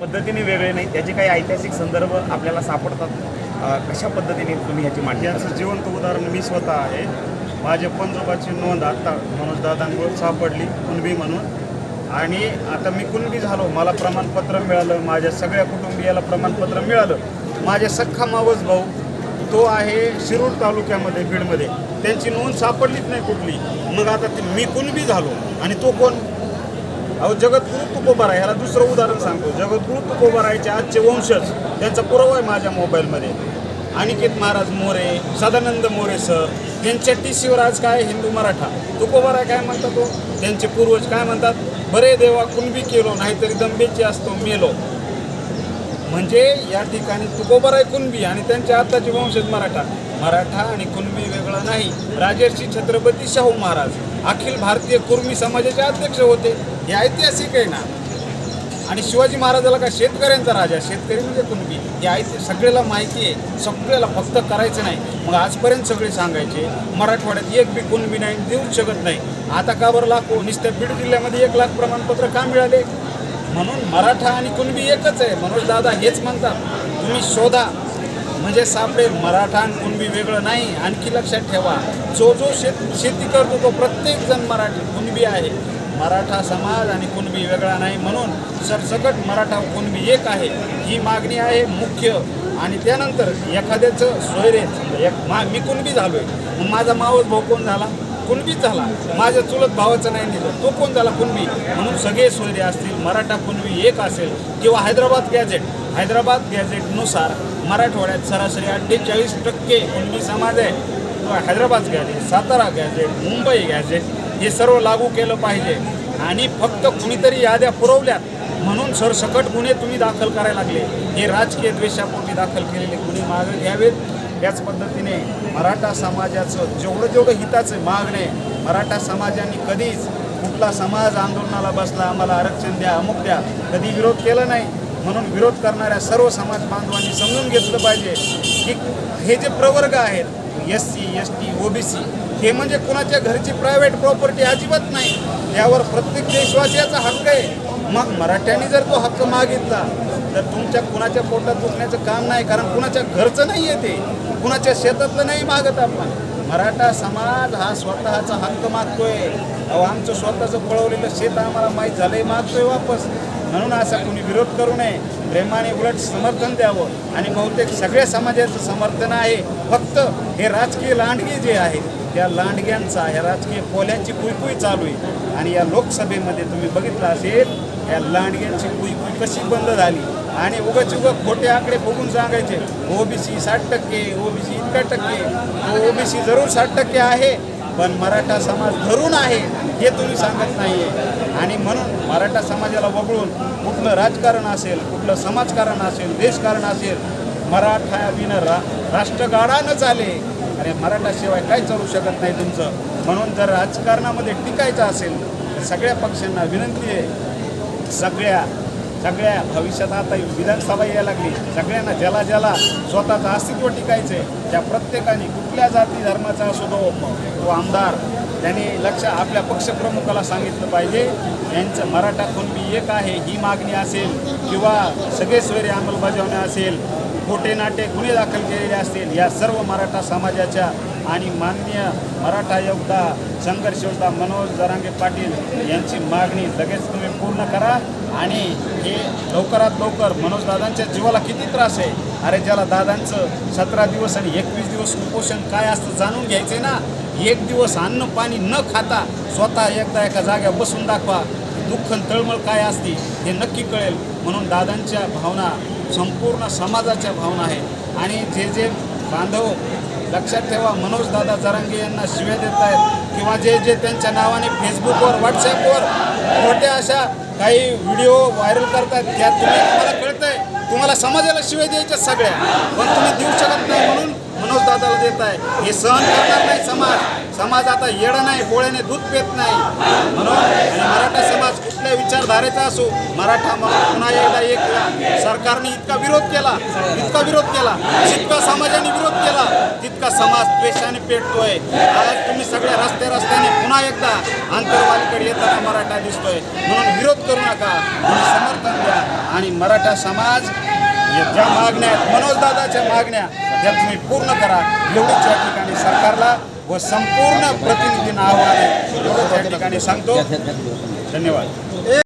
पद्धतीने वेगळे नाही. त्याचे काही ऐतिहासिक संदर्भ आपल्याला सापडतात. कशा पद्धतीने तुम्ही ह्याची मांडली याचं जिवंत उदाहरण मी स्वतः आहे. माझ्या पंजोबाची नोंद आत्ता मनोजदादांवर सापडली कुणबी म्हणून. आणि आता मी कुणबी झालो मला प्रमाणपत्र मिळालं माझ्या सगळ्या कुटुंबियाला प्रमाणपत्र मिळालं. माझ्या सख्खा मावस भाऊ तो आहे शिरूर तालुक्यामध्ये बीडमध्ये. त्यांची नोंद सापडलीच नाही कुठली. मग आता ते मी कुणबी झालो आणि तो कोण? अहो जगद्गुरु तुकोबाराय ह्याला दुसरं उदाहरण सांगतो. जगद्गुरु तुकोबारायचे आजचे वंशज त्यांचा पुरावा आहे माझ्या मोबाईलमध्ये. अनिकेत महाराज मोरे सदानंद मोरे सर त्यांच्या टी सीवर आज काय हिंदू मराठा. तुकोबाराय काय म्हणतात तो त्यांचे पूर्वज काय म्हणतात? बरे देवा कुणबी केलो नाहीतरी दंबेची असतो मेलो. म्हणजे या ठिकाणी तुकोबाराय कुणबी आणि त्यांच्या आत्ताचे वंशज मराठा. मराठा आणि कुणबी वेगळं नाही. राजर्षी छत्रपती शाहू महाराज. अखिल भारतीय कुर्मी समाजाचे अध्यक्ष होते. हे ऐतिहासिक आहे ना? आणि शिवाजी महाराजाला का शेतकऱ्यांचा राजा? शेतकरी म्हणजे कुणबी? हे ऐति सगळ्याला माहिती आहे. सगळ्याला फक्त करायचं नाही. मग आजपर्यंत सगळे सांगायचे मराठवाड्यात एक बी कुणबी नाही देऊ शकत नाही. आता का बरं लाखो? नुसत्या बीड जिल्ह्यामध्ये एक लाख प्रमाणपत्र का मिळाले? म्हणून मराठा आणि कुणबी एकच आहे. मनोज दादा हेच म्हणतात. तुम्ही शोधा. म्हणजे सापडे मराठा आणि कुणबी वेगळं नाही. आणखी लक्षात ठेवा. जो जो शेत शेती करतो तो प्रत्येक जण मराठी कुणबी आहे. मराठा समाज आणि कुणबी वेगळा नाही म्हणून सरसकट मराठा कुणबी एक आहे. ही मागणी आहे मुख्य. आणि त्यानंतर एखाद्याचं सोयरे एक मा मी कुणबी झालो आहे मग माझा मावस भाऊ कोण झाला? कुणबीच झाला. माझ्या चुलत भावाचं नाही दिलं तो कोण झाला? कुणबी. म्हणून सगळे सोयरे असतील मराठा कुणबी एक असेल किंवा हैदराबाद गॅझेट. हैदराबाद गॅझेटनुसार मराठवाड्यात सरासरी अठ्ठेचाळीस टक्के कुणबी समाज आहे. किंवा Hyderabad gazette Satara gazette Mumbai gazette हे सर्व लागू केलं पाहिजे. आणि फक्त कुणीतरी याद्या पुरवल्यात. म्हणून सरसकट गुन्हे तुम्ही दाखल करायला लागले. हे राजकीय द्वेषापोटी दाखल केलेले गुन्हे मागे घ्यावेत. याच पद्धतीने मराठा समाजाचं जेवढं जेवढं हिताचं मागणे मराठा समाजाने कधीच कुठला समाज आंदोलनाला बसला आम्हाला आरक्षण द्या अमुक द्या कधी विरोध केला नाही. म्हणून विरोध करणाऱ्या सर्व समाज बांधवांनी समजून घेतलं पाहिजे की हे जे प्रवर्ग आहेत S C S T OBC हे म्हणजे कुणाच्या घरची प्रायव्हेट प्रॉपर्टी अजिबात नाही. यावर प्रत्येक देशवासियाचा हक्क आहे. मग मराठ्यांनी जर तो हक्क मागितला तर तुमच्या कुणाच्या पोटात दुखण्याचं काम नाही कारण कुणाच्या घरचं नाही आहे ते. कुणाच्या शेतातलं नाही मागत आपण. मराठा समाज हा स्वतःचा हक्क मागतोय. अहो आमचं स्वतःचं पळवलेलं शेत आम्हाला माहीत झालंय मागतोय वापस. म्हणून असा कोणी विरोध करू नये. प्रेमाने उलट समर्थन द्यावं आणि बहुतेक सगळ्या समाजाचं समर्थन आहे. फक्त हे राजकीय लांडगे जे आहेत त्या लांडग्यांचा ह्या राजकीय कोल्यांची कुईकुई चालू आहे. आणि या लोकसभेमध्ये तुम्ही बघितलं असेल या लांडग्यांची कुईकुई कशी बंद झाली. आणि उगाच उगा खोटे आकडे बघून सांगायचे ओबीसी साठ टक्के ओबीसी इतका टक्के ओबीसी जरूर साठ टक्के आहे. पण मराठा समाज धरून आहे हे तुम्ही सांगत नाही आहे आणि म्हणून मराठा समाजाला वगळून कुठलं राजकारण असेल कुठलं समाजकारण असेल देशकारण असेल मराठा विन रा राष्ट्रगाडानंच आले चाले. अरे मराठाशिवाय काय चालू शकत नाही तुमचं. म्हणून जर राजकारणामध्ये टिकायचं असेल तर सगळ्या पक्षांना विनंती आहे सगळ्या सगळ्या भविष्यात आता विधानसभा यायला लागली. सगळ्यांना ज्याला ज्याला स्वतःचं अस्तित्व टिकायचं आहे त्या प्रत्येकाने कुठल्या जाती धर्माचा असो तो तो आमदार त्यांनी लक्ष आपल्या पक्षप्रमुखाला सांगितलं पाहिजे. यांचं मराठा कुणबी एक आहे ही मागणी असेल किंवा सगळे सोयरे अंमलबजावणी असेल खोटे नाटे गुन्हे दाखल केलेले असतील या सर्व मराठा समाजाच्या आणि माननीय मराठा योद्धा संघर्ष योद्धा मनोज जरांगे पाटील यांची मागणी लगेच तुम्ही पूर्ण करा. आणि हे लवकरात लवकर मनोज दादांच्या जीवाला किती त्रास आहे? अरे ज्याला दादांचं सतरा दिवस आणि एकवीस दिवस कुपोषण काय असतं जाणून घ्यायचं आहे ना? एक दिवस अन्न पाणी न खाता स्वतः एकदा एका जाग्या बसून दाखवा. दुःख आणि तळमळ काय असते हे नक्की कळेल. म्हणून दादांच्या भावना संपूर्ण समाजाच्या भावना आहेत. आणि जे जे बांधव लक्षात ठेवा मनोज दादा जरांगे यांना शिव्या देत आहेत किंवा जे जे त्यांच्या नावाने फेसबुकवर व्हॉट्सॲपवर खोट्या अशा काही व्हिडिओ व्हायरल करतात त्यात तुम्ही तुम्हाला कळतंय. तुम्हाला समाजाला शिवाय द्यायच्या सगळ्या. पण तुम्ही देऊ शकत नाही म्हणून मनोज दादाला देत आहे. हे सहन करणार नाही समाज. समाज आता येडं नाही पोळ्याने दूध पेत नाही. म्हणून आणि मराठा समाज कुठल्या विचारधारेचा असो मराठा म्हणून पुन्हा एकदा एक सरकारने इतका विरोध केला इतका विरोध केला जितका समाजाने विरोध केला तितका समाज द्वेषाने पेटतोय. आज तुम्ही सगळ्या रस्त्या रस्त्याने पुन्हा एकदा आंतरवालीकडे येताना मराठा दिसतोय. म्हणून विरोध करू नका तुम्ही समर्थन द्या. आणि मराठा समाज म्हणजे ज्या मागण्या आहेत मनोजदादाच्या मागण्या त्या तुम्ही पूर्ण करा एवढंच या ठिकाणी सरकारला व संपूर्ण प्रतिनिधींना आव्हान आहे एवढंच या ठिकाणी सांगतो. धन्यवाद.